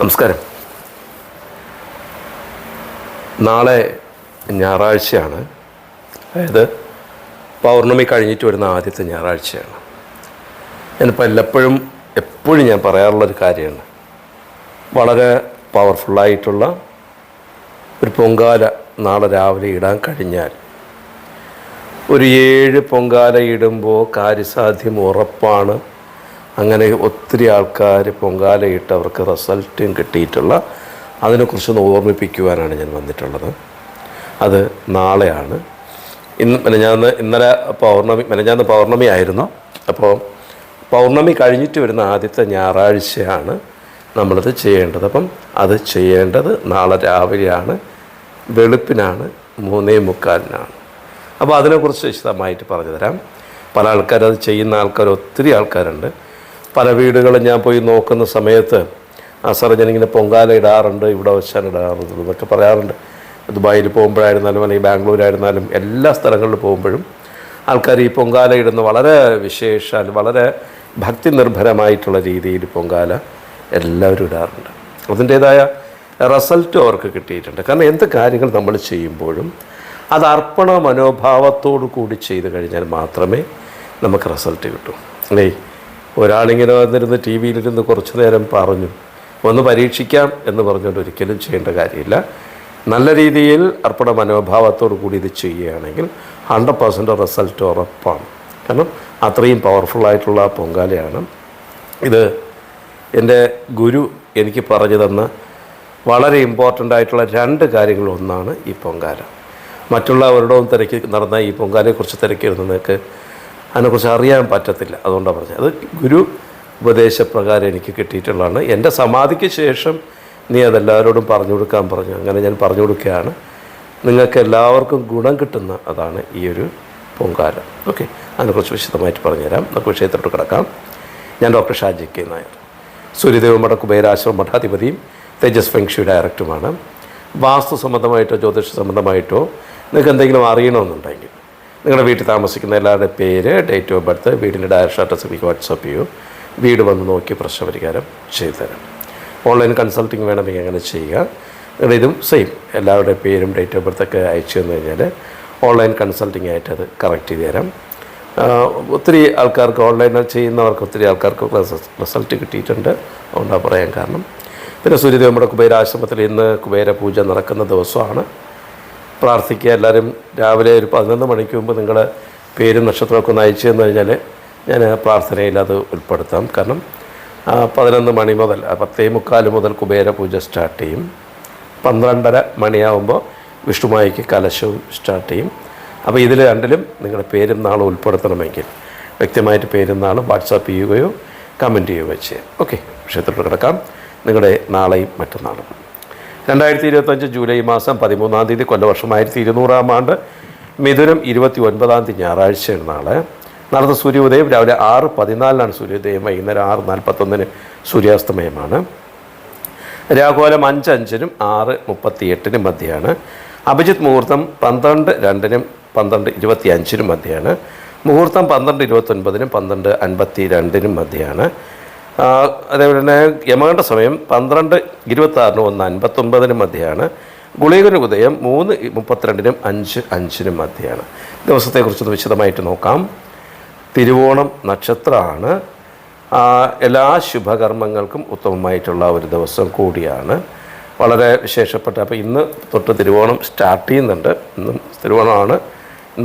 നമസ്കാരം. നാളെ ഞായറാഴ്ചയാണ്. അതായത് പൗർണമി കഴിഞ്ഞിട്ട് വരുന്ന ആദ്യത്തെ ഞായറാഴ്ചയാണ്. ഞാനിപ്പോൾ എല്ലപ്പോഴും എപ്പോഴും ഞാൻ പറയാറുള്ളൊരു കാര്യമാണ്. വളരെ പവർഫുള്ളായിട്ടുള്ള ഒരു പൊങ്കാല നാളെ രാവിലെ ഇടാൻ കഴിഞ്ഞാൽ ഒരു ഏഴ് പൊങ്കാല ഇടുമ്പോൾ കാര്യസാധ്യം ഉറപ്പാണ്. അങ്ങനെ ഒത്തിരി ആൾക്കാർ പൊങ്കാലയിട്ട് അവർക്ക് റിസൾട്ടും കിട്ടിയിട്ടുള്ള അതിനെക്കുറിച്ചൊന്ന് ഓർമ്മിപ്പിക്കുവാനാണ് ഞാൻ വന്നിട്ടുള്ളത്. അത് നാളെയാണ്. ഇന്ന് മെനഞ്ഞാന്ന് ഇന്നലെ പൗർണമി മെനഞ്ഞാന്ന് പൗർണമി ആയിരുന്നു. അപ്പോൾ പൗർണമി കഴിഞ്ഞിട്ട് വരുന്ന ആദ്യത്തെ ഞായറാഴ്ചയാണ് നമ്മളത് ചെയ്യേണ്ടത്. അപ്പം അത് ചെയ്യേണ്ടത് നാളെ രാവിലെയാണ്. വെളുപ്പിനാണ് മൂന്നേ മുക്കാലിനാണ്. അപ്പോൾ അതിനെക്കുറിച്ച് വിശദമായിട്ട് പറഞ്ഞു തരാം. പല ആൾക്കാരത് ചെയ്യുന്ന ആൾക്കാർ ഒത്തിരി ആൾക്കാരുണ്ട്. പല വീടുകളും ഞാൻ പോയി നോക്കുന്ന സമയത്ത് ആ സാറേ ഞാനിങ്ങനെ പൊങ്കാല ഇടാറുണ്ട് ഇവിടെ വെച്ചാൽ ഇടാറുണ്ട് എന്നൊക്കെ പറയാറുണ്ട്. ദുബായിൽ പോകുമ്പോഴായിരുന്നാലും അല്ലെങ്കിൽ ബാംഗ്ലൂരായിരുന്നാലും എല്ലാ സ്ഥലങ്ങളിലും പോകുമ്പോഴും ആൾക്കാർ ഈ പൊങ്കാല ഇടുന്ന വളരെ വിശേഷാൽ വളരെ ഭക്തി നിർഭരമായിട്ടുള്ള രീതിയിൽ പൊങ്കാല എല്ലാവരും ഇടാറുണ്ട്. അതിന്റേതായ റിസൾട്ടും അവർക്ക് കിട്ടിയിട്ടുണ്ട്. കാരണം എന്ത് കാര്യങ്ങൾ നമ്മൾ ചെയ്യുമ്പോഴും അത് അർപ്പണ മനോഭാവത്തോടു കൂടി ചെയ്തു കഴിഞ്ഞാൽ മാത്രമേ നമുക്ക് റിസൾട്ട് കിട്ടൂ. അല്ലേ? ഒരാളിങ്ങനെ വന്നിരുന്ന് ടി വിയിലിരുന്ന് കുറച്ചു നേരം പറഞ്ഞു. ഒന്ന് പരീക്ഷിക്കാം എന്ന് പറഞ്ഞുകൊണ്ട് ഒരിക്കലും ചെയ്യേണ്ട കാര്യമില്ല. നല്ല രീതിയിൽ അർപ്പണ മനോഭാവത്തോടു കൂടി ഇത് ചെയ്യുകയാണെങ്കിൽ ഹൺഡ്രഡ് പെർസെന്റ് റിസൾട്ട് ഉറപ്പാണ്. കാരണം അത്രയും പവർഫുള്ളായിട്ടുള്ള പൊങ്കാലയാണ്. ഇത് എന്റെ ഗുരു എനിക്ക് പറഞ്ഞു തന്ന വളരെ ഇമ്പോർട്ടന്റ് ആയിട്ടുള്ള രണ്ട് കാര്യങ്ങൾ ഒന്നാണ് ഈ പൊങ്കാല. മറ്റുള്ളവരുടെ തിരക്കി നടന്ന ഈ പൊങ്കാലയെക്കുറിച്ച് തിരക്കിയിരുന്ന നിങ്ങൾക്ക് അതിനെക്കുറിച്ച് അറിയാൻ പറ്റത്തില്ല. അതുകൊണ്ടാണ് പറഞ്ഞത്. അത് ഗുരു ഉപദേശപ്രകാരം എനിക്ക് കിട്ടിയിട്ടുള്ളതാണ്. എന്റെ സമാധിക്ക് ശേഷം നീ അതെല്ലാവരോടും പറഞ്ഞു കൊടുക്കാൻ പറഞ്ഞു. അങ്ങനെ ഞാൻ പറഞ്ഞു കൊടുക്കുകയാണ്. നിങ്ങൾക്ക് എല്ലാവർക്കും ഗുണം കിട്ടുന്ന അതാണ് ഈ ഒരു പൊങ്കാല. ഓക്കെ. അതിനെക്കുറിച്ച് വിശദമായിട്ട് പറഞ്ഞുതരാം. നമുക്ക് വിഷയത്തോട്ട് കിടക്കാം. ഞാൻ ഡോക്ടർ ഷാജി കെ നായർ. സൂര്യദേവ മഠ കുബേരാശ്രമ മഠാധിപതിയും തേജസ് ഫെങ്ഷി ഡയറക്ടറുമാണ്. വാസ്തു സംബന്ധമായിട്ടോ ജ്യോതിഷ സംബന്ധമായിട്ടോ നിങ്ങൾക്ക് എന്തെങ്കിലും അറിയണമെന്നുണ്ടെങ്കിൽ നിങ്ങളുടെ വീട്ടിൽ താമസിക്കുന്ന എല്ലാവരുടെ പേര് ഡേറ്റ് ഓഫ് ബർത്ത് വീടിന്റെ ഡയറക്ഷൻ അഡ്രസ്സ് എനിക്ക് വാട്സപ്പ് ചെയ്യൂ. വീട് വന്ന് നോക്കി പ്രശ്നപരിഹാരം ചെയ്തു തരാം. ഓൺലൈൻ കൺസൾട്ടിങ് വേണമെങ്കിൽ അങ്ങനെ ചെയ്യുക നിങ്ങളുടെ ഇതും സെയിം എല്ലാവരുടെ പേരും ഡേറ്റ് ഓഫ് ബർത്ത് ഒക്കെ അയച്ചു തന്നു കഴിഞ്ഞാൽ ഓൺലൈൻ കൺസൾട്ടിങ് ആയിട്ട് അത് കറക്റ്റ് ചെയ്ത് തരാം. ഒത്തിരി ആൾക്കാർക്ക് ഓൺലൈനിൽ ചെയ്യുന്നവർക്ക് ഒത്തിരി ആൾക്കാർക്ക് റിസൾട്ട് കിട്ടിയിട്ടുണ്ട്. അതുകൊണ്ടാണ് പറയാൻ കാരണം. പിന്നെ സൂര്യദേവ് നമ്മുടെ കുബേരാശ്രമത്തിൽ ഇന്ന് കുബേര പൂജ നടക്കുന്ന ദിവസമാണ്. പ്രാർത്ഥിക്കുക. എല്ലാവരും രാവിലെ ഒരു പതിനൊന്ന് മണിക്ക് മുമ്പ് നിങ്ങളുടെ പേരും നക്ഷത്രമൊക്കെ ഒന്ന് അയച്ചു തന്നു കഴിഞ്ഞാൽ ഞാൻ പ്രാർത്ഥനയിൽ അത് ഉൾപ്പെടുത്താം. കാരണം പതിനൊന്ന് മണി മുതൽ പത്തേ മുക്കാൽ മുതൽ കുബേര പൂജ സ്റ്റാർട്ട് ചെയ്യും. പന്ത്രണ്ടര മണിയാവുമ്പോൾ വിഷ്ണുമായിക്ക് കലശവും സ്റ്റാർട്ട് ചെയ്യും. അപ്പോൾ ഇതിൽ രണ്ടിലും നിങ്ങളുടെ പേരും നാളും ഉൾപ്പെടുത്തണമെങ്കിൽ വ്യക്തമായിട്ട് പേരും നാളും വാട്സാപ്പ് ചെയ്യുകയോ കമന്റ് ചെയ്യുകയോ ചെയ്യാം ഓക്കെ വിഷയത്തിലോട്ട് കിടക്കാം. നിങ്ങളുടെ നാളെയും മറ്റന്നാളും. രണ്ടായിരത്തി ഇരുപത്തഞ്ച് ജൂലൈ മാസം പതിമൂന്നാം തീയതി കൊല്ലവർഷം ആയിരത്തി ഇരുന്നൂറാം ആണ്ട് മിഥുനം ഇരുപത്തി ഒൻപതാം തീയതി ഞായറാഴ്ചയാണ് നാളെ. നടന്ന സൂര്യോദയം രാവിലെ ആറ് പതിനാലിനാണ് സൂര്യോദയം വൈകുന്നേരം ആറ് നാൽപ്പത്തൊന്നിന് സൂര്യാസ്തമയമാണ്. രാഘോലം അഞ്ച് അഞ്ചിനും ആറ് മുപ്പത്തി എട്ടിനും മധ്യയാണ് അഭിജിത്ത് മുഹൂർത്തം പന്ത്രണ്ട് രണ്ടിനും പന്ത്രണ്ട് ഇരുപത്തി അഞ്ചിനും മധ്യയാണ് മുഹൂർത്തം പന്ത്രണ്ട് ഇരുപത്തൊൻപതിനും പന്ത്രണ്ട് അൻപത്തി രണ്ടിനും മധ്യയാണ് അതേപോലെ തന്നെ യമകണ്ഠ സമയം പന്ത്രണ്ട് ഇരുപത്താറിനും ഒന്ന് അൻപത്തൊൻപതിനും മധ്യയാണ്. ഗുളികന് ഉദയം മൂന്ന് മുപ്പത്തിരണ്ടിനും അഞ്ച് അഞ്ചിനും മധ്യയാണ്. ദിവസത്തെക്കുറിച്ചൊന്ന് വിശദമായിട്ട് നോക്കാം. തിരുവോണം നക്ഷത്രമാണ്. എല്ലാ ശുഭകർമ്മങ്ങൾക്കും ഉത്തമമായിട്ടുള്ള ഒരു ദിവസം കൂടിയാണ്. വളരെ വിശേഷപ്പെട്ട അപ്പോൾ ഇന്ന് തൊട്ട് തിരുവോണം സ്റ്റാർട്ട് ചെയ്യുന്നുണ്ട്. ഇന്നും തിരുവോണമാണ്.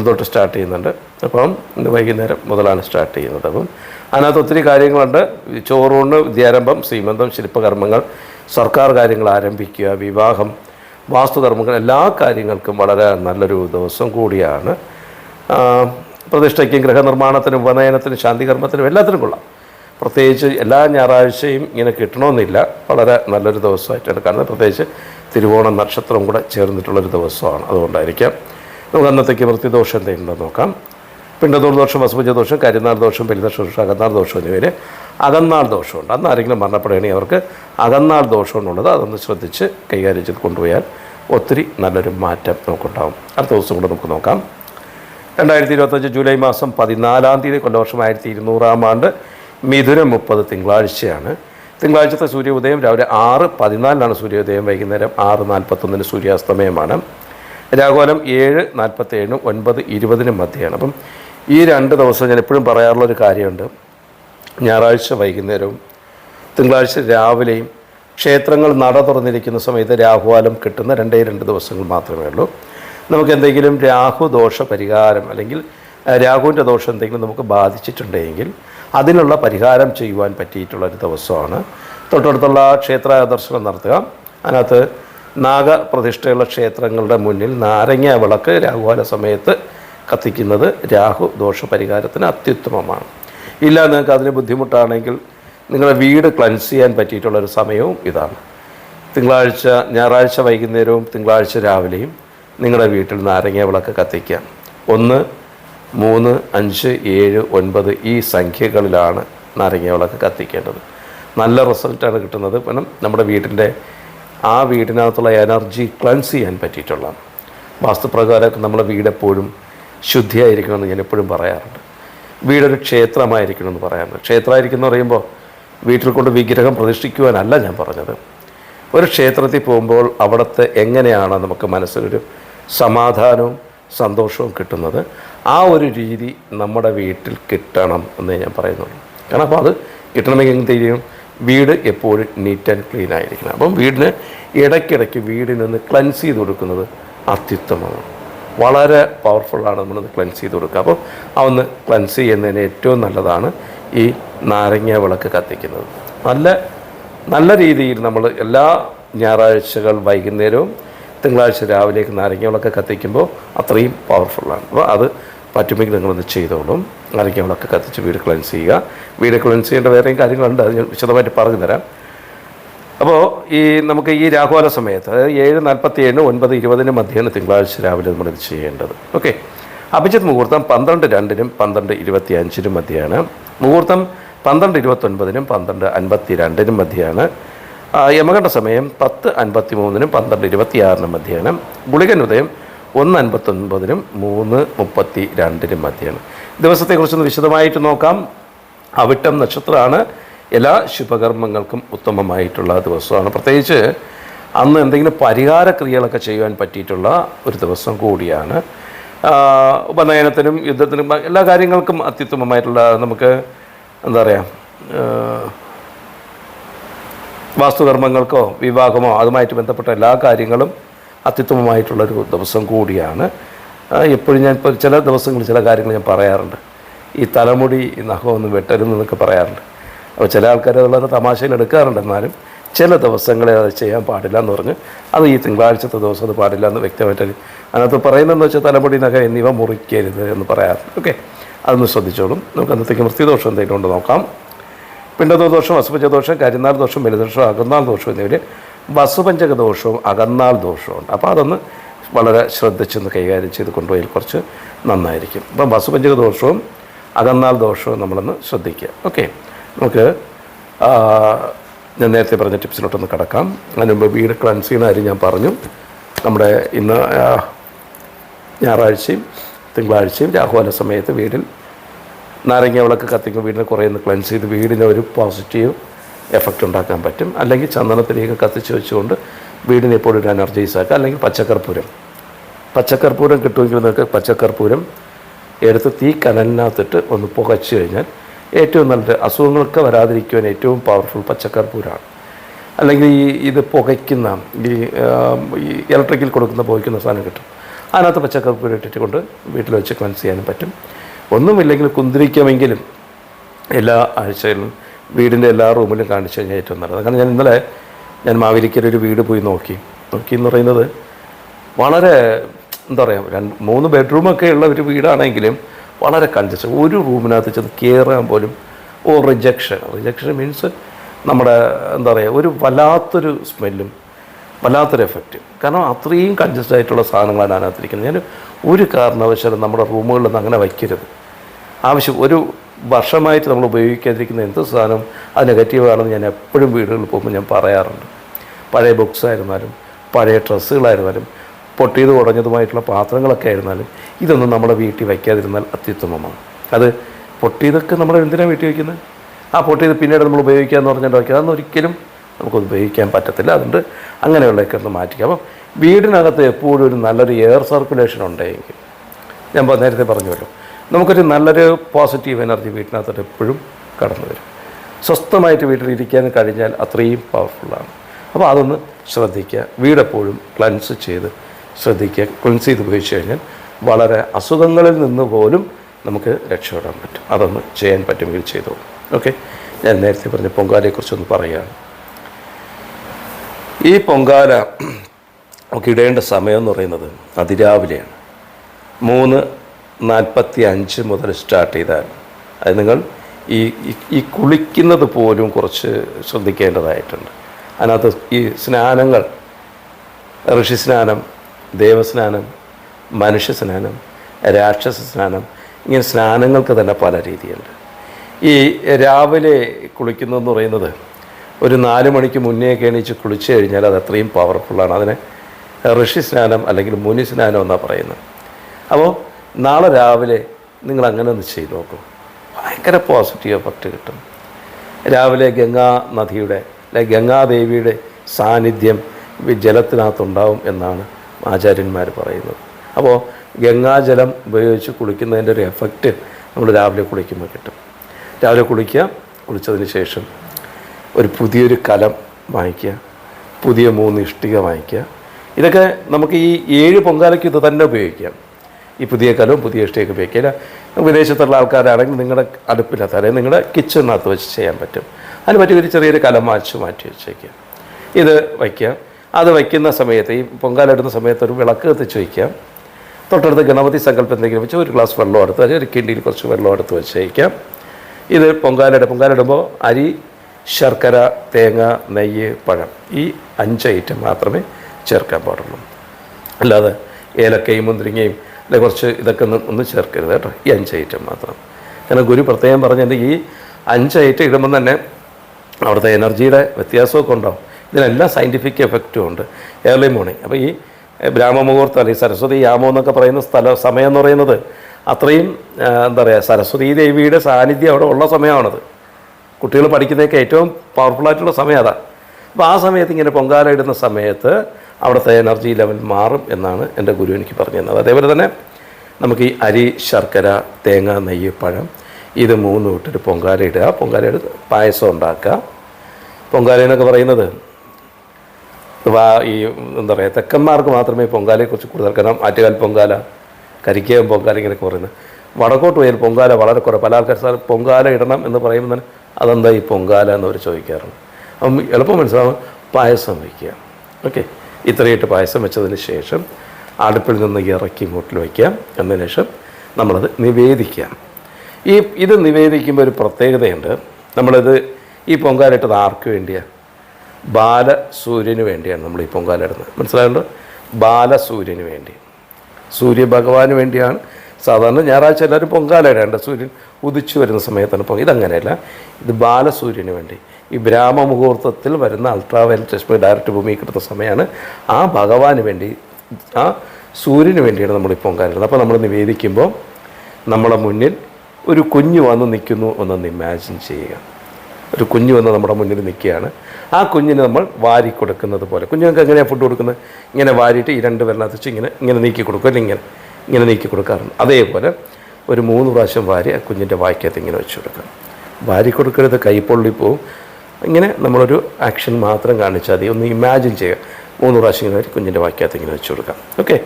തൊട്ട് സ്റ്റാർട്ട് ചെയ്യുന്നുണ്ട്. അപ്പം ഇന്ന് വൈകുന്നേരം മുതലാണ് സ്റ്റാർട്ട് ചെയ്യുന്നത്. അപ്പം അതിനകത്ത് ഒത്തിരി കാര്യങ്ങളുണ്ട്. ചോറൂണ് വിദ്യാരംഭം സീമന്തം ശില്പകർമ്മങ്ങൾ സർക്കാർ കാര്യങ്ങൾ ആരംഭിക്കുക വിവാഹം വാസ്തുകർമ്മങ്ങൾ എല്ലാ കാര്യങ്ങൾക്കും വളരെ നല്ലൊരു ദിവസം കൂടിയാണ്. പ്രതിഷ്ഠയ്ക്കും ഗൃഹനിർമ്മാണത്തിനും ഉപനയനത്തിനും ശാന്തികർമ്മത്തിനും എല്ലാത്തിനും കൊള്ളാം. പ്രത്യേകിച്ച് എല്ലാ ഞായറാഴ്ചയും ഇങ്ങനെ കിട്ടണമെന്നില്ല. വളരെ നല്ലൊരു ദിവസമായിട്ടാണ് കാണുന്നത്. പ്രത്യേകിച്ച് തിരുവോണം നക്ഷത്രം കൂടെ ചേർന്നിട്ടുള്ളൊരു ദിവസമാണ് അതുകൊണ്ടായിരിക്കാം. നമുക്ക് അന്നത്തേക്ക് വൃത്തിദോഷം എന്തെങ്കിലും നോക്കാം. പിണ്ടതൂർ ദോഷം വസുഭജ ദോഷം കരിനാൾ ദോഷം പെരുന്നാൾ ദോഷം അകന്നാൾ ദോഷം എന്നിവയിൽ അകന്നാൾ ദോഷമുണ്ട്. അന്ന് ആരെങ്കിലും മരണപ്പെടുകയാണെങ്കിൽ അവർക്ക് അകന്നാൾ ദോഷം എന്നുള്ളത് അതൊന്ന് ശ്രദ്ധിച്ച് കൈകാര്യം ചെയ്ത് കൊണ്ടുപോയാൽ ഒത്തിരി നല്ലൊരു മാറ്റം നമുക്കുണ്ടാകും അടുത്ത ദിവസം കൂടെ നമുക്ക് നോക്കാം. രണ്ടായിരത്തി ഇരുപത്തഞ്ച് ജൂലൈ മാസം പതിനാലാം തീയതി കൊല്ലവർഷം ആയിരത്തി ഇരുന്നൂറാം ആണ്ട് മിഥുനം മുപ്പത് തിങ്കളാഴ്ചയാണ്. തിങ്കളാഴ്ചത്തെ സൂര്യോദയം രാവിലെ ആറ് പതിനാലിനാണ് സൂര്യോദയം വൈകുന്നേരം ആറ് നാൽപ്പത്തൊന്നിന് സൂര്യാസ്തമയമാണ്. രാഘോലം ഏഴ് നാൽപ്പത്തേഴിനും ഒൻപത് ഇരുപതിനും മധ്യയാണ്. അപ്പം ഈ രണ്ട് ദിവസം ഞാൻ എപ്പോഴും പറയാറുള്ള ഒരു കാര്യമുണ്ട്. ഞായറാഴ്ച വൈകുന്നേരവും തിങ്കളാഴ്ച രാവിലെയും ക്ഷേത്രങ്ങൾ നട തുറന്നിരിക്കുന്ന സമയത്ത് രാഹുവാലം കിട്ടുന്ന രണ്ടേ രണ്ട് ദിവസങ്ങൾ മാത്രമേ ഉള്ളൂ. നമുക്ക് എന്തെങ്കിലും രാഹു ദോഷ പരിഹാരം അല്ലെങ്കിൽ രാഹുവിന്റെ ദോഷം എന്തെങ്കിലും നമുക്ക് ബാധിച്ചിട്ടുണ്ടെങ്കിൽ അതിനുള്ള പരിഹാരം ചെയ്യുവാൻ പറ്റിയിട്ടുള്ള ഒരു ദിവസമാണ്. തൊട്ടടുത്തുള്ള ക്ഷേത്ര ദർശനം നടത്തുക. അതിനകത്ത് നാഗപ്രതിഷ്ഠയുള്ള ക്ഷേത്രങ്ങളുടെ മുന്നിൽ നാരങ്ങ വിളക്ക് രാഹുകാല സമയത്ത് കത്തിക്കുന്നത് രാഹു ദോഷ പരിഹാരത്തിന് അത്യുത്തമമാണ്. ഇല്ല നിങ്ങൾക്ക് അതിന് ബുദ്ധിമുട്ടാണെങ്കിൽ നിങ്ങളുടെ വീട് ക്ലൻസ് ചെയ്യാൻ പറ്റിയിട്ടുള്ള ഒരു സമയവും ഇതാണ്. തിങ്കളാഴ്ച ഞായറാഴ്ച വൈകുന്നേരവും തിങ്കളാഴ്ച രാവിലെയും നിങ്ങളുടെ വീട്ടിൽ നാരങ്ങ വിളക്ക് കത്തിക്കാം ഒന്ന് മൂന്ന് അഞ്ച് ഏഴ് ഒൻപത് ഈ സംഖ്യകളിലാണ് നാരങ്ങ വിളക്ക് കത്തിക്കേണ്ടത്. നല്ല റിസൾട്ടാണ് കിട്ടുന്നത്. കാരണം നമ്മുടെ വീട്ടിന്റെ ആ വീടിനകത്തുള്ള എനർജി ക്ലൻസ് ചെയ്യാൻ പറ്റിയിട്ടുള്ള വാസ്തുപ്രകാരം നമ്മുടെ വീട് എപ്പോഴും ശുദ്ധിയായിരിക്കണമെന്ന് ഞാൻ എപ്പോഴും പറയാറുണ്ട്. വീടൊരു ക്ഷേത്രമായിരിക്കണമെന്ന് പറയാറുണ്ട്. ക്ഷേത്രമായിരിക്കും എന്ന് പറയുമ്പോൾ വീട്ടിൽ കൊണ്ട് വിഗ്രഹം പ്രതിഷ്ഠിക്കുവാനല്ല ഞാൻ പറഞ്ഞത്. ഒരു ക്ഷേത്രത്തിൽ പോകുമ്പോൾ അവിടുത്തെ എങ്ങനെയാണ് നമുക്ക് മനസ്സിലൊരു സമാധാനവും സന്തോഷവും കിട്ടുന്നത്? ആ ഒരു രീതി നമ്മുടെ വീട്ടിൽ കിട്ടണം എന്നേ ഞാൻ പറയുന്നുള്ളൂ. കാരണം അപ്പോൾ അത് കിട്ടണമെങ്കിൽ എങ്ങനെ ചെയ്യും? വീട് എപ്പോഴും നീറ്റ് ആൻഡ് ക്ലീൻ ആയിരിക്കണം. അപ്പം വീടിന് ഇടയ്ക്കിടയ്ക്ക് വീടിനൊന്ന് ക്ലൻസ് ചെയ്ത് കൊടുക്കുന്നത് അത്യുത്തമമാണ്. വളരെ പവർഫുള്ളാണ് നമ്മളൊന്ന് ക്ലൻസ് ചെയ്ത് കൊടുക്കുക. അപ്പോൾ ഒന്ന് ക്ലൻസ് ചെയ്യുന്നതിന് ഏറ്റവും നല്ലതാണ് ഈ നാരങ്ങ വിളക്ക് കത്തിക്കുന്നത്. നല്ല നല്ല രീതിയിൽ നമ്മൾ എല്ലാ ഞായറാഴ്ചകൾ വൈകുന്നേരവും തിങ്കളാഴ്ച രാവിലേക്ക് നാരങ്ങ വിളക്ക് കത്തിക്കുമ്പോൾ അത്രയും പവർഫുള്ളാണ് അപ്പോൾ അത് പറ്റുമെങ്കിൽ നിങ്ങളൊന്ന് ചെയ്തോളും നാരങ്ങ വിളക്ക് കത്തിച്ച് വീട് ക്ലൻസ് ചെയ്യുക. വീട് ക്ലൻസ് ചെയ്യേണ്ട വേറെയും കാര്യങ്ങളുണ്ട്. അത് ഞാൻ വിശദമായിട്ട് പറഞ്ഞു തരാം അപ്പോൾ ഈ നമുക്ക് ഈ രാഹുകാല സമയത്ത് അതായത് ഏഴ് നാൽപ്പത്തി ഏഴിന് ഒൻപത് ഇരുപതിന് മധ്യാഹ്നം തിങ്കളാഴ്ച രാവിലെ നമ്മളിത് ചെയ്യേണ്ടത്. ഓക്കെ. അഭിജിത്ത് മുഹൂർത്തം പന്ത്രണ്ട് രണ്ടിനും പന്ത്രണ്ട് ഇരുപത്തി അഞ്ചിനും മധ്യയാണ് മുഹൂർത്തം പന്ത്രണ്ട് ഇരുപത്തൊൻപതിനും പന്ത്രണ്ട് അൻപത്തി രണ്ടിനും മധ്യയാണ് യമകണ്ഠ സമയം പത്ത് അൻപത്തി മൂന്നിനും പന്ത്രണ്ട് ഇരുപത്തിയാറിനും മധ്യയാണ് ഗുളികൻ ഉദയം ഒന്ന് അൻപത്തൊൻപതിനും മൂന്ന് മുപ്പത്തി രണ്ടിനും മധ്യയാണ് ദിവസത്തെക്കുറിച്ചൊന്ന് വിശദമായിട്ട് നോക്കാം. അവിട്ടം നക്ഷത്രമാണ്. എല്ലാ ശുഭകർമ്മങ്ങൾക്കും ഉത്തമമായിട്ടുള്ള ദിവസമാണ്. പ്രത്യേകിച്ച് അന്ന് എന്തെങ്കിലും പരിഹാര ക്രിയകളൊക്കെ ചെയ്യുവാൻ പറ്റിയിട്ടുള്ള ഒരു ദിവസം കൂടിയാണ്. ഉപനയനത്തിനും യുദ്ധത്തിനും എല്ലാ കാര്യങ്ങൾക്കും അത്യുത്തമമായിട്ടുള്ള നമുക്ക് എന്താ പറയുക വാസ്തുകർമ്മങ്ങൾക്കോ വിവാഹമോ അതുമായിട്ട് ബന്ധപ്പെട്ട എല്ലാ കാര്യങ്ങളും അത്യുത്തമമായിട്ടുള്ളൊരു ദിവസം കൂടിയാണ്. എപ്പോഴും ഞാൻ ഇപ്പോൾ ചില ദിവസങ്ങളിൽ ചില കാര്യങ്ങൾ ഞാൻ പറയാറുണ്ട്. ഈ തലമുടി ഈ ഒന്ന് വെട്ടരുതെന്നൊക്കെ പറയാറുണ്ട്. അപ്പോൾ ചില ആൾക്കാർ വളരെ തമാശയിൽ എടുക്കാറുണ്ട്. എന്നാലും ചില ദിവസങ്ങളെ അത് ചെയ്യാൻ പാടില്ല എന്ന് പറഞ്ഞ് അത് ഈ തിങ്കളാഴ്ചത്തെ ദിവസം അത് പാടില്ല എന്ന് വ്യക്തമായിട്ട് അതിനകത്ത് പറയുന്നതെന്ന് വെച്ചാൽ തലമുടി നഖം എന്നിവ മുറിക്കരുത് എന്ന് പറയാറുണ്ട്. ഓക്കെ. അതൊന്ന് ശ്രദ്ധിച്ചോളും. നമുക്ക് അന്നത്തേക്ക് മൃത്യുദോഷം എന്തെങ്കിലും കൊണ്ട് നോക്കാം. വസുപഞ്ച ദോഷം കരിനാൾ ദോഷം ബലിദോഷം അകന്നാൾ ദോഷം എന്നിവർ വസുപഞ്ചക ദോഷവും അകന്നാൾ ദോഷവും ഉണ്ട് അപ്പോൾ അതൊന്ന് വളരെ ശ്രദ്ധിച്ചൊന്ന് കൈകാര്യം ചെയ്ത് കൊണ്ടുപോയാൽ കുറച്ച് നന്നായിരിക്കും. അപ്പം വസുപഞ്ചക ദോഷവും അകന്നാൾ ദോഷവും നമ്മളൊന്ന് ശ്രദ്ധിക്കുക. ഓക്കെ. നമുക്ക് ഞാൻ നേരത്തെ പറഞ്ഞ ടിപ്സിലോട്ടൊന്ന് കിടക്കാം. അതിന് മുമ്പ് വീട് ക്ലൻസ് ചെയ്യുന്ന കാര്യം ഞാൻ പറഞ്ഞു. നമ്മുടെ ഇന്ന് ഞായറാഴ്ചയും തിങ്കളാഴ്ചയും രാഹുകാല സമയത്ത് വീടിൽ നാരങ്ങ വിളക്ക് കത്തിക്കുമ്പോൾ വീടിനെ കുറേ ഒന്ന് ക്ലൻസ് ചെയ്ത് വീടിന് ഒരു പോസിറ്റീവ് എഫക്റ്റ് ഉണ്ടാക്കാൻ പറ്റും. അല്ലെങ്കിൽ ചന്ദനത്തിലേക്ക് കത്തിച്ച് വെച്ചുകൊണ്ട് വീടിനെ എപ്പോഴും ഒരു എനർജൈസ് ആക്കുക അല്ലെങ്കിൽ പച്ചക്കർപ്പൂരം. പച്ചക്കർപ്പൂരം കിട്ടുമെങ്കിൽ നിങ്ങൾക്ക് പച്ചക്കർപ്പൂരം എടുത്ത് തീ കനലിനകത്തിട്ട് ഒന്ന് പുകച്ച് കഴിഞ്ഞാൽ ഏറ്റവും നല്ല അസുഖങ്ങൾക്ക് വരാതിരിക്കുവാൻ ഏറ്റവും പവർഫുൾ പച്ചക്കർപ്പൂരമാണ് അല്ലെങ്കിൽ ഈ ഇത് പുകയ്ക്കുന്ന ഈ ഇലക്ട്രിക്കിൽ കൊടുക്കുന്ന പുകയ്ക്കുന്ന സാധനം കിട്ടും. അതിനകത്ത് പച്ചക്കർപ്പൂരം ഇട്ടിട്ട് കൊണ്ട് വീട്ടിൽ വെച്ച് ക്ലൻസ് ചെയ്യാനും പറ്റും. ഒന്നുമില്ലെങ്കിൽ കുന്തിരിക്കുമെങ്കിലും എല്ലാ ആഴ്ചയിലും വീടിന്റെ എല്ലാ റൂമിലും കാണിച്ചു കഴിഞ്ഞാൽ ഏറ്റവും നല്ലത്. കാരണം ഞാൻ ഇന്നലെ ഞാൻ മാവേലിക്കര ഒരു വീട് പോയി നോക്കി. നോക്കി എന്ന് പറയുന്നത് വളരെ എന്താ പറയുക രണ്ട് മൂന്ന് ബെഡ്റൂമൊക്കെ ഉള്ള ഒരു വീടാണെങ്കിലും വളരെ കഞ്ചസ് ഒരു റൂമിനകത്ത് ചെന്ന് കയറാൻ പോലും ഓ റിജക്ഷൻ റിജക്ഷൻ മീൻസ് നമ്മുടെ എന്താ പറയുക ഒരു വല്ലാത്തൊരു സ്മെല്ലും വല്ലാത്തൊരു എഫക്റ്റ് കാരണം അത്രയും കൺജസ്റ്റ് ആയിട്ടുള്ള സാധനങ്ങളാണ് അതിനകത്തിരിക്കുന്നത്. ഞാൻ ഒരു കാരണവശാലും നമ്മുടെ റൂമുകളിൽ നിന്ന് അങ്ങനെ വയ്ക്കരുത്. ആവശ്യം ഒരു വർഷമായിട്ട് നമ്മൾ ഉപയോഗിക്കാതിരിക്കുന്ന എന്ത് സാധനം അത് നെഗറ്റീവാണെന്ന് ഞാൻ എപ്പോഴും വീടുകളിൽ പോകുമ്പോൾ ഞാൻ പറയാറുണ്ട്. പഴയ ബുക്സ് ആയിരുന്നാലും പഴയ ഡ്രസ്സുകളായിരുന്നാലും പൊട്ടിയത് ഉടഞ്ഞതുമായിട്ടുള്ള പാത്രങ്ങളൊക്കെ ആയിരുന്നാലും ഇതൊന്നും നമ്മുടെ വീട്ടിൽ വയ്ക്കാതിരുന്നാൽ അത്യുത്തമമാണ്. അത് പൊട്ടിയതൊക്കെ നമ്മൾ എന്തിനാണ് വീട്ടിൽ വയ്ക്കുന്നത്? ആ പൊട്ടിയത് പിന്നീട് നമ്മൾ ഉപയോഗിക്കുക എന്ന് വയ്ക്കുക. അതൊന്നും ഒരിക്കലും നമുക്ക് ഉപയോഗിക്കാൻ പറ്റത്തില്ല. അതുകൊണ്ട് അങ്ങനെയുള്ളതൊക്കെ ഒന്ന് മാറ്റിക്കുക അപ്പം വീടിനകത്ത് എപ്പോഴും ഒരു നല്ലൊരു എയർ സർക്കുലേഷൻ ഉണ്ടെങ്കിൽ ഞാൻ നേരത്തെ പറഞ്ഞുവല്ലോ നമുക്കൊരു നല്ലൊരു പോസിറ്റീവ് എനർജി വീട്ടിനകത്തോട്ട് എപ്പോഴും കടന്നു വരും. സ്വസ്ഥമായിട്ട് വീട്ടിലിരിക്കാൻ കഴിഞ്ഞാൽ അത്രയും പവർഫുള്ളാണ് അപ്പോൾ അതൊന്ന് ശ്രദ്ധിക്കുക. വീടെപ്പോഴും ക്ലൻസ് ചെയ്ത് ശ്രദ്ധിക്കുക. ക്ലൻസ് ചെയ്ത് ഉപയോഗിച്ച് കഴിഞ്ഞാൽ വളരെ അസുഖങ്ങളിൽ നിന്ന് പോലും നമുക്ക് രക്ഷപ്പെടാൻ പറ്റും. അതൊന്ന് ചെയ്യാൻ പറ്റുമെങ്കിൽ ചെയ്തോളൂ ഓക്കെ? ഞാൻ നേരത്തെ പറഞ്ഞ പൊങ്കാലയെക്കുറിച്ചൊന്ന് പറയുകയാണ്. ഈ പൊങ്കാല നമുക്ക് ഇടേണ്ട സമയം എന്ന് പറയുന്നത് അതിരാവിലെയാണ്. മൂന്ന് നാൽപ്പത്തി അഞ്ച് മുതൽ സ്റ്റാർട്ട് ചെയ്താൽ അത് നിങ്ങൾ ഈ ഈ- കുളിക്കുന്നത് പോലും കുറച്ച് ശ്രദ്ധിക്കേണ്ടതായിട്ടുണ്ട്. അതിനകത്ത് ഈ സ്നാനങ്ങൾ ഋഷി സ്നാനം ദേവസ്നാനം മനുഷ്യ സ്നാനം രാക്ഷസ സ്നാനം ഇങ്ങനെ സ്നാനങ്ങൾക്ക് തന്നെ പല രീതിയുണ്ട്. ഈ രാവിലെ കുളിക്കുന്നതെന്ന് പറയുന്നത് ഒരു നാല് മണിക്ക് മുന്നേ എണീച്ച് കുളിച്ചു കഴിഞ്ഞാൽ അത് അത്രയും പവർഫുള്ളാണ് അതിന് ഋഷി സ്നാനം അല്ലെങ്കിൽ മുനി സ്നാനം എന്നാണ് പറയുന്നത്. അപ്പോൾ നാളെ രാവിലെ നിങ്ങൾ അങ്ങനെ ഒന്ന് ചെയ്ത് നോക്കും. ഭയങ്കര പോസിറ്റീവ് എഫക്റ്റ് കിട്ടും. രാവിലെ ഗംഗാ നദിയുടെ അല്ലെ ഗംഗാദേവിയുടെ സാന്നിധ്യം ജലത്തിനകത്തുണ്ടാവും എന്നാണ് ആചാര്യന്മാർ പറയുന്നത്. അപ്പോൾ ഗംഗാജലം ഉപയോഗിച്ച് കുളിക്കുന്നതിന്റെ ഒരു എഫക്റ്റ് നമ്മൾ രാവിലെ കുളിക്കുമ്പോൾ കിട്ടും. രാവിലെ കുളിക്കുക കുളിച്ചതിന് ശേഷം ഒരു പുതിയൊരു കലം വാങ്ങിക്കുക പുതിയ മൂന്ന് ഇഷ്ടിക വാങ്ങിക്കുക. ഇതൊക്കെ നമുക്ക് ഈ ഏഴ് പൊങ്കാലയ്ക്ക് ഇത് തന്നെ ഉപയോഗിക്കാം. ഈ പുതിയ കലവും പുതിയ ഇഷ്ടയൊക്കെ ഉപയോഗിക്കില്ല. വിദേശത്തുള്ള ആൾക്കാരാണെങ്കിൽ നിങ്ങളുടെ അടുപ്പിനകത്ത് അല്ലെങ്കിൽ നിങ്ങളുടെ കിച്ചണിനകത്ത് വെച്ച് ചെയ്യാൻ പറ്റും. അതിന് പറ്റിയ ഒരു ചെറിയൊരു കലം വാങ്ങിച്ച് മാറ്റി വെച്ചേക്കുക. ഇത് വയ്ക്കുക. അത് വയ്ക്കുന്ന സമയത്ത് ഈ പൊങ്കാല ഇടുന്ന സമയത്ത് ഒരു വിളക്ക് കത്തിച്ച് വയ്ക്കാം തൊട്ടടുത്ത് ഗണപതി സങ്കല്പം എന്തെങ്കിലും വെച്ച് ഒരു ഗ്ലാസ് വെള്ളം എടുത്ത് അല്ലെങ്കിൽ ഒരു കിണ്ടിയിൽ കുറച്ച് വെള്ളം എടുത്ത് വെച്ചേക്കാം ഇത് പൊങ്കാലയുടെ പൊങ്കാലിടുമ്പോൾ അരി ശർക്കര തേങ്ങ നെയ്യ് പഴം ഈ അഞ്ച് ഐറ്റം മാത്രമേ ചേർക്കാൻ പാടുള്ളൂ. അല്ലാതെ ഏലക്കയും മുന്തിരിങ്ങയും അല്ലെ കുറച്ച് ഇതൊക്കെ ഒന്ന് ഒന്ന് ചേർക്കരുത് കേട്ടോ. ഈ അഞ്ച് ഐറ്റം മാത്രം. കാരണം ഗുരു പ്രത്യേകം പറഞ്ഞതിന്റെ ഈ അഞ്ച് ഐറ്റം ഇടുമ്പോൾ തന്നെ അവിടുത്തെ എനർജിയുടെ വ്യത്യാസമൊക്കെ ഉണ്ടാവും ഇതിനെല്ലാം സയന്റിഫിക് എഫക്റ്റും ഉണ്ട്. ഏർലി മോർണിംഗ് അപ്പോൾ ഈ ബ്രാഹ്മമുഹൂർത്തം അല്ലെങ്കിൽ സരസ്വതി യാമോ എന്നൊക്കെ പറയുന്ന സ്ഥല സമയം എന്ന് പറയുന്നത് അത്രയും എന്താ പറയുക സരസ്വതി ദേവിയുടെ സാന്നിധ്യം അവിടെ ഉള്ള സമയമാണത്. കുട്ടികൾ പഠിക്കുന്നതൊക്കെ ഏറ്റവും പവർഫുൾ ആയിട്ടുള്ള സമയം അതാണ് അപ്പോൾ ആ സമയത്ത് ഇങ്ങനെ പൊങ്കാല ഇടുന്ന സമയത്ത് അവിടുത്തെ എനർജി ലെവൽ മാറും എന്നാണ് എന്റെ ഗുരു എനിക്ക് പറഞ്ഞു തന്നത്. അതേപോലെ തന്നെ നമുക്ക് ഈ അരി ശർക്കര തേങ്ങ നെയ്യ് പഴം ഇത് മൂന്നും ഇട്ടിട്ട് പൊങ്കാല ഇടുക. പൊങ്കാല എടുത്ത് പായസം ഉണ്ടാക്കുക. പൊങ്കാല എന്നൊക്കെ പറയുന്നത് ഈ എന്താ പറയുക തെക്കന്മാർക്ക് മാത്രമേ പൊങ്കാലയെക്കുറിച്ച് കൂടുതൽ കാരണം ആറ്റുകാൽ പൊങ്കാല കരിക്കയം പൊങ്കാല ഇങ്ങനെയൊക്കെ പറയുന്നത്. വടക്കോട്ട് പോയാൽ പൊങ്കാല വളരെ കുറവ്. പല ആൾക്കാർ സാർ പൊങ്കാല ഇടണം എന്ന് പറയുമ്പോൾ തന്നെ അതെന്താ ഈ പൊങ്കാല എന്നവർ ചോദിക്കാറുണ്ട്. അപ്പം എളുപ്പം മനസ്സിലാവും പായസം വയ്ക്കുക. ഓക്കെ. ഇത്രയിട്ട് പായസം വെച്ചതിന് ശേഷം അടുപ്പിൽ നിന്ന് ഇറക്കി മൂട്ടിൽ വയ്ക്കാം എന്നതിന് ശേഷം നമ്മളത് നിവേദിക്കാം ഈ ഇത് നിവേദിക്കുമ്പോൾ ഒരു പ്രത്യേകതയുണ്ട്. നമ്മളിത് ഈ പൊങ്കാലിട്ടത് ആർക്ക് വേണ്ടിയാണ് ബാലസൂര്യന് വേണ്ടിയാണ് നമ്മൾ ഈ പൊങ്കാലിടുന്നത് മനസ്സിലായുണ്ട് ബാലസൂര്യന് വേണ്ടി. സൂര്യഭഗവാന് വേണ്ടിയാണ്. സാധാരണ ഞായറാഴ്ച എല്ലാവരും പൊങ്കാലിടേണ്ട സൂര്യൻ ഉദിച്ചു വരുന്ന സമയത്താണ് പൊങ്ക ഇതങ്ങനെയല്ല. ഇത് ബാലസൂര്യന് വേണ്ടി. ഈ ബ്രാഹ്മ മുഹൂർത്തത്തിൽ വരുന്ന അൾട്രാവയലറ്റ് രശ്മി ഡയറക്റ്റ് ഭൂമിയിൽ കിട്ടുന്ന സമയമാണ്. ആ ഭഗവാന് വേണ്ടി ആ സൂര്യന് വേണ്ടിയാണ് നമ്മൾ കാര്യങ്ങൾ അപ്പോൾ നമ്മൾ നിവേദിക്കുമ്പോൾ നമ്മുടെ മുന്നിൽ ഒരു കുഞ്ഞു വന്ന് നിൽക്കുന്നു എന്നൊന്ന് ഇമാജിൻ ചെയ്യുക. ഒരു കുഞ്ഞു വന്ന് നമ്മുടെ മുന്നിൽ നിൽക്കുകയാണ്. ആ കുഞ്ഞിന് നമ്മൾ വാരി കൊടുക്കുന്നത് പോലെ. കുഞ്ഞുങ്ങൾക്ക് എങ്ങനെയാണ് ഫുഡ് കൊടുക്കുന്നത്? ഇങ്ങനെ വാരിയിട്ട് ഈ രണ്ട് വെള്ളത്തിൽ വെച്ച് ഇങ്ങനെ ഇങ്ങനെ നീക്കി കൊടുക്കും അല്ലെങ്കിൽ ഇങ്ങനെ ഇങ്ങനെ നീക്കി കൊടുക്കാറുണ്ട്. അതേപോലെ ഒരു മൂന്ന് പ്രാവശ്യം വാരി ആ കുഞ്ഞിന്റെ വായിക്കകത്ത് ഇങ്ങനെ വെച്ച് കൊടുക്കാം വാരി കൊടുക്കരുത് കൈ പൊള്ളിപ്പോവും ഇങ്ങനെ നമ്മളൊരു ആക്ഷൻ മാത്രം കാണിച്ചാൽ മതി. ഒന്ന് ഇമാജിൻ ചെയ്യുക. മൂന്ന് പ്രാവശ്യം വാരി കുഞ്ഞിന്റെ വായിക്കകത്ത് ഇങ്ങനെ വെച്ച് കൊടുക്കാം. ഓക്കെ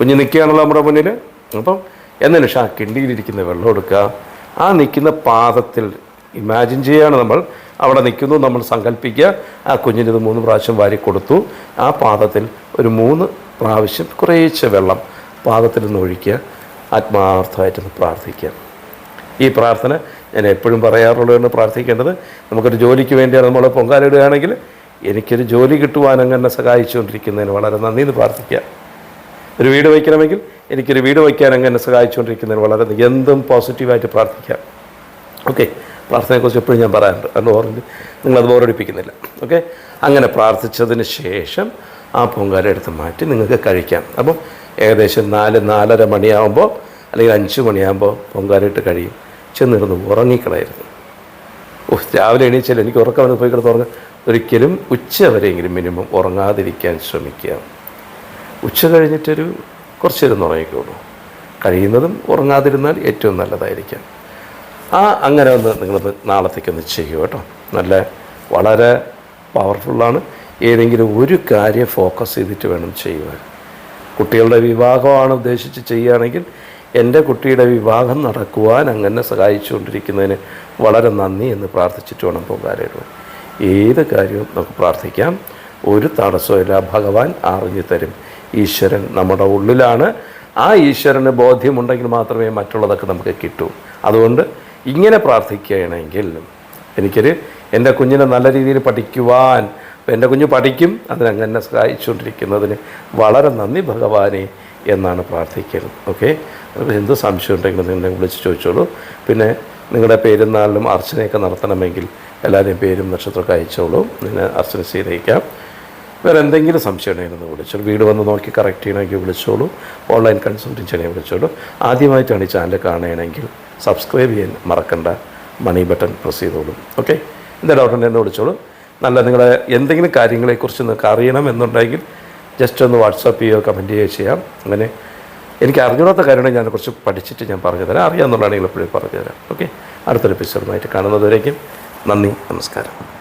കുഞ്ഞ് നിൽക്കുകയാണല്ലോ നമ്മുടെ മുന്നിൽ. അപ്പം എന്നതിന് പക്ഷേ ആ കിണ്ടിയിലിരിക്കുന്ന വെള്ളം എടുക്കുക. ആ നിൽക്കുന്ന പാദത്തിൽ ഇമാജിൻ ചെയ്യുകയാണ് നമ്മൾ. അവിടെ നിൽക്കുന്നു നമ്മൾ സങ്കല്പിക്കുക. ആ കുഞ്ഞിന് ഇത് മൂന്ന് പ്രാവശ്യം വാരി കൊടുത്തു. ആ പാദത്തിൽ ഒരു മൂന്ന് പ്രാവശ്യം കുറേശ്ശെ വെള്ളം പാദത്തിൽ നിന്ന് ഒഴിക്കുക. ആത്മാർത്ഥമായിട്ടൊന്ന് പ്രാർത്ഥിക്കുക. ഈ പ്രാർത്ഥന ഞാൻ എപ്പോഴും പറയാറുള്ളതെന്ന് പ്രാർത്ഥിക്കേണ്ടത്. നമുക്കൊരു ജോലിക്ക് വേണ്ടിയാണ് നമ്മൾ പൊങ്കാലിടുകയാണെങ്കിൽ എനിക്കൊരു ജോലി കിട്ടുവാൻ അങ്ങനെ സഹായിച്ചുകൊണ്ടിരിക്കുന്നതിന് വളരെ നന്ദി എന്ന് പ്രാർത്ഥിക്കുക ഒരു വീട് വയ്ക്കണമെങ്കിൽ എനിക്കൊരു വീട് വയ്ക്കാൻ അങ്ങനെ സഹായിച്ചുകൊണ്ടിരിക്കുന്നതിന് വളരെ എന്തും പോസിറ്റീവായിട്ട് പ്രാർത്ഥിക്കാം. ഓക്കെ പ്രാർത്ഥനയെക്കുറിച്ച് എപ്പോഴും ഞാൻ പറയാറുണ്ട്. കാരണം ഓർമ്മ നിങ്ങളത് ബോറടിപ്പിക്കുന്നില്ല. ഓക്കെ അങ്ങനെ പ്രാർത്ഥിച്ചതിന് ശേഷം ആ പൊങ്കാല എടുത്ത് മാറ്റി നിങ്ങൾക്ക് കഴിക്കാം. അപ്പം ഏകദേശം നാല് നാലര മണിയാകുമ്പോൾ അല്ലെങ്കിൽ അഞ്ച് മണിയാകുമ്പോൾ പൊങ്കാല ഇട്ട് കഴിയും. ചെന്നിരുന്ന് ഉറങ്ങിക്കണമായിരുന്നു ഓ രാവിലെ എണീച്ചാൽ എനിക്ക് ഉറക്കം വന്ന് പോയി കിടന്ന് ഉറങ്ങാം ഒരിക്കലും ഉച്ച വരെയെങ്കിലും മിനിമം ഉറങ്ങാതിരിക്കാൻ ശ്രമിക്കുക. ഉച്ച കഴിഞ്ഞിട്ടൊരു കുറച്ച് നേരം ഉറങ്ങിക്കോളൂ. കഴിയുന്നതും ഉറങ്ങാതിരുന്നാൽ ഏറ്റവും നല്ലതായിരിക്കാം. ആ അങ്ങനെ ഒന്ന് നിങ്ങളൊന്ന് നാളത്തേക്കൊന്ന് ചെയ്യുക കേട്ടോ. നല്ല വളരെ പവർഫുള്ളാണ്. ഏതെങ്കിലും ഒരു കാര്യം ഫോക്കസ് ചെയ്തിട്ട് വേണം ചെയ്യുവാൻ. കുട്ടികളുടെ വിവാഹമാണ് ഉദ്ദേശിച്ച് ചെയ്യുകയാണെങ്കിൽ എന്റെ കുട്ടിയുടെ വിവാഹം നടക്കുവാൻ അങ്ങനെ സഹായിച്ചുകൊണ്ടിരിക്കുന്നതിന് വളരെ നന്ദി എന്ന് പ്രാർത്ഥിച്ചിട്ട് വേണം പോകാനായിട്ട് ഏത് കാര്യവും നമുക്ക് പ്രാർത്ഥിക്കാം. ഒരു തടസ്സമില്ല ഭഗവാൻ അറിഞ്ഞു തരും ഈശ്വരൻ നമ്മുടെ ഉള്ളിലാണ്. ആ ഈശ്വരന് ബോധ്യമുണ്ടെങ്കിൽ മാത്രമേ മറ്റുള്ളതൊക്കെ നമുക്ക് കിട്ടൂ. അതുകൊണ്ട് ഇങ്ങനെ പ്രാർത്ഥിക്കുകയാണെങ്കിൽ എനിക്കൊരു എന്റെ കുഞ്ഞിനെ നല്ല രീതിയിൽ പഠിക്കുവാൻ എന്റെ കുഞ്ഞ് പഠിക്കും. അതിനങ്ങനെ സഹായിച്ചുകൊണ്ടിരിക്കുന്നതിന് വളരെ നന്ദി ഭഗവാനെ. എന്നാണ് പ്രാർത്ഥിക്കൽ. ഓക്കെ അപ്പോൾ എന്ത് സംശയം ഉണ്ടെങ്കിലും നിങ്ങളെ വിളിച്ച് ചോദിച്ചോളൂ. പിന്നെ നിങ്ങളുടെ പെരുന്നാളിലും അർച്ചനയൊക്കെ നടത്തണമെങ്കിൽ എല്ലാവരുടെയും പേരും നക്ഷത്രമൊക്കെ അയച്ചോളൂ. നിന്നെ അർച്ചന ചെയ്തേക്കാം വേറെ എന്തെങ്കിലും സംശയം ഉണ്ടെങ്കിൽ ഒന്ന് വിളിച്ചോളൂ. വീട് വന്ന് നോക്കി കറക്റ്റ് ചെയ്യണമെങ്കിൽ വിളിച്ചോളൂ. ഓൺലൈൻ കൺസൾട്ടിങ് ചെയ്യണമെങ്കിൽ വിളിച്ചോളൂ. ആദ്യമായിട്ടാണ് ഈ ചാനൽ കാണുകയാണെങ്കിൽ സബ്സ്ക്രൈബ് ചെയ്യാൻ മറക്കണ്ട. മണി ബട്ടൺ പ്രസ് ചെയ്തോളൂ. ഓക്കെ എന്താ ഡൗട്ട് എന്നെ വിളിച്ചോളൂ. നല്ല നിങ്ങളെ എന്തെങ്കിലും കാര്യങ്ങളെക്കുറിച്ച് നിങ്ങൾക്ക് അറിയണം എന്നുണ്ടെങ്കിൽ ജസ്റ്റ് ഒന്ന് വാട്സാപ്പ് ചെയ്യുകയോ കമന്റ് ചെയ്യുകയോ ചെയ്യാം. അങ്ങനെ എനിക്ക് അറിഞ്ഞൂടാത്ത കാര്യങ്ങൾ ഞാൻ കുറച്ച് പഠിച്ചിട്ട് ഞാൻ പറഞ്ഞു തരാം. അറിയാമെന്നുള്ളതാണെങ്കിൽ എപ്പോഴും പറഞ്ഞു തരാം. ഓക്കെ? അടുത്തൊരു എപ്പിസോഡുമായിട്ട് കാണുന്നതുവരേക്കും നന്ദി നമസ്കാരം.